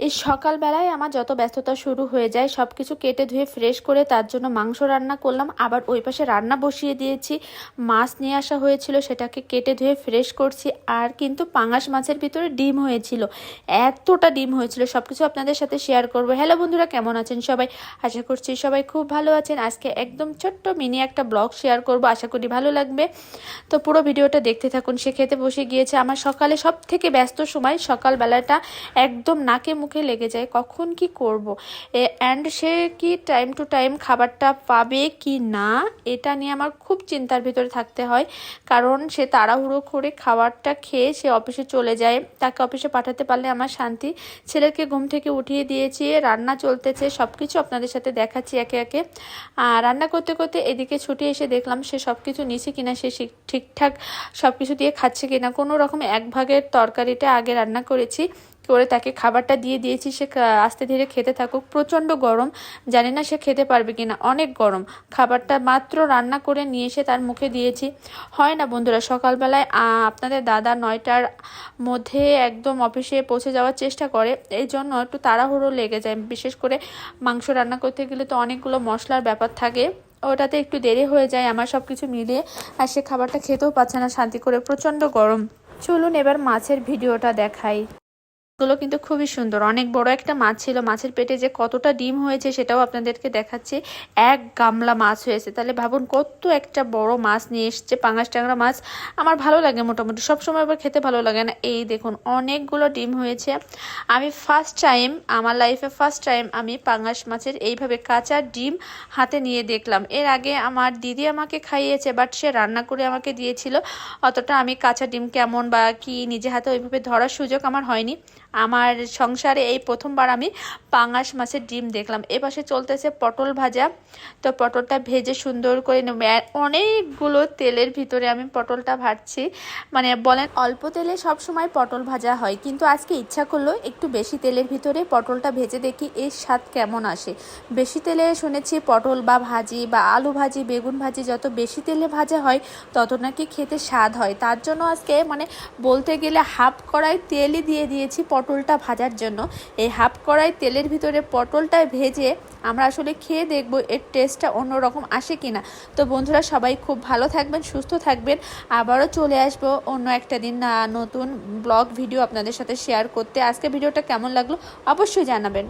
এই সকালবেলায় আমার যত ব্যস্ততা শুরু হয়ে যায় সব কিছু কেটে ধুয়ে ফ্রেশ করে তার জন্য মাংস রান্না করলাম। আবার ওই পাশে রান্না বসিয়ে দিয়েছি। মাছ নিয়ে আসা হয়েছিল, সেটাকে কেটে ধুয়ে ফ্রেশ করছি। আর কিন্তু পাঙাশ মাছের ভিতরে ডিম হয়েছিল। এতটা ডিম হয়েছিল সব কিছু আপনাদের সাথে শেয়ার করব। হ্যালো বন্ধুরা, কেমন আছেন সবাই? আশা করছি সবাই খুব ভালো আছেন। আজকে একদম ছোট্ট মিনি একটা ব্লগ শেয়ার করব। আশা করি ভালো লাগবে। তো পুরো ভিডিওটা দেখতে থাকুন। সে খেতে বসে গিয়েছে। আমার সকালে সব থেকে ব্যস্ত সময় সকালবেলাটা একদম নাকে মুখে লেগে যায়, কখন কি করব? অ্যান্ড সে কি টাইম টু টাইম খাবারটা পাবে কি না, এটা নিয়ে আমার খুব চিন্তার ভিতরে থাকতে হয়। কারণ সে তাড়াহুড়ো করে খাবারটা খেয়ে সে অফিসে চলে যায়। তাকে অফিসে পাঠাতে পারলে আমার শান্তি। ছেলেকে ঘুম থেকে উঠিয়ে দিয়েছি, রান্না চলতেছে সব কিছু আপনাদের সাথে দেখাচ্ছি একে একে। রান্না করতে করতে এদিকে ছুটে এসে দেখলাম সে সব কিছু নিছে কিনা, সে ঠিকঠাক সব কিছু দিয়ে খাচ্ছে কিনা। কোনো রকম এক ভাগের তরকারিটা আগে রান্না করেছি। করে তাকে খাবারটা দিয়ে দিয়েছি, সে আস্তে ধীরে খেতে থাকুক। প্রচণ্ড গরম, জানি না সে খেতে পারবে কিনা, অনেক গরম। খাবারটা মাত্র রান্না করে নিয়ে এসে তার মুখে দিয়েছি। হয় না বন্ধুরা, সকালবেলায় আপনাদের দাদা নয়টার মধ্যে একদম অফিসে পৌঁছে যাওয়ার চেষ্টা করে, এই জন্য একটু তাড়াহুড়ো লেগে যায়। বিশেষ করে মাংস রান্না করতে গেলে তো অনেকগুলো মশলার ব্যাপার থাকে, ওটাতে একটু দেরি হয়ে যায় আমার সব কিছু মিলিয়ে, আর সে খাবারটা খেতেও পাচ্ছে না, শান্তি করে প্রচণ্ড গরম। চলুন এবার মাছের ভিডিওটা দেখাই। গুলো কিন্তু খুবই সুন্দর। অনেক বড় একটা মাছ ছিল। মাছের পেটে যে কতটা ডিম হয়েছে সেটাও আপনাদেরকে দেখাচ্ছি। এক গামলা মাছ হয়েছে। তাহলে ভাবুন কত একটা বড় মাছ নিয়ে এসছে, পাঙাশ ট্যাংরা মাছ। আমার ভালো লাগে মোটামুটি। সবসময় আবার খেতে ভালো লাগে না। এই দেখুন, অনেকগুলো ডিম হয়েছে। আমি ফার্স্ট টাইম আমার লাইফে ফার্স্ট টাইম আমি পাঙাশ মাছের এইভাবে কাঁচা ডিম হাতে নিয়ে দেখলাম। এর আগে আমার দিদি আমাকে খাইয়েছে বাট সে রান্না করে আমাকে দিয়েছিল। অতটা আমি কাঁচা ডিম কেমন বা কি নিজে হাতে ওইভাবে ধরার সুযোগ আমার হয়নি। আমার সংসারে এই প্রথমবার আমি পাঙাশ মাছের ডিম দেখলাম। এপাশে চলতেছে পটল ভাজা। তো পটলটা ভেজে সুন্দর করে নেব। অনেকগুলো তেলের ভিতরে আমি পটলটা ভাজছি। মানে বলেন, অল্প তেলে সব সময় পটল ভাজা হয়, কিন্তু আজকে ইচ্ছা করল একটু বেশি তেলের ভিতরে পটলটা ভেজে দেখি এর স্বাদ কেমন আসে। বেশি তেলে শুনেছি পটল বা ভাজি বা আলু ভাজি, বেগুন ভাজি যত বেশি তেলে ভাজা হয়, তত নাকি খেতে স্বাদ হয়। তার জন্য আজকে মানে বলতে গেলে হাফ কড়াই তেলই দিয়ে দিয়েছি পটলটা ভাজার জন্য এই হাফ কড়াই তেলের ভিতরে পটলটা ভেজে আমরা আসলে খেয়ে দেখব এর টেস্টটা অন্যরকম আসে কি না তো বন্ধুরা, সবাই খুব ভালো থাকবেন, সুস্থ থাকবেন। আবারও চলে আসব অন্য একটা দিন নতুন ব্লগ ভিডিও আপনাদের সাথে শেয়ার করতে। আজকে ভিডিওটা কেমন লাগল অবশ্যই জানাবেন।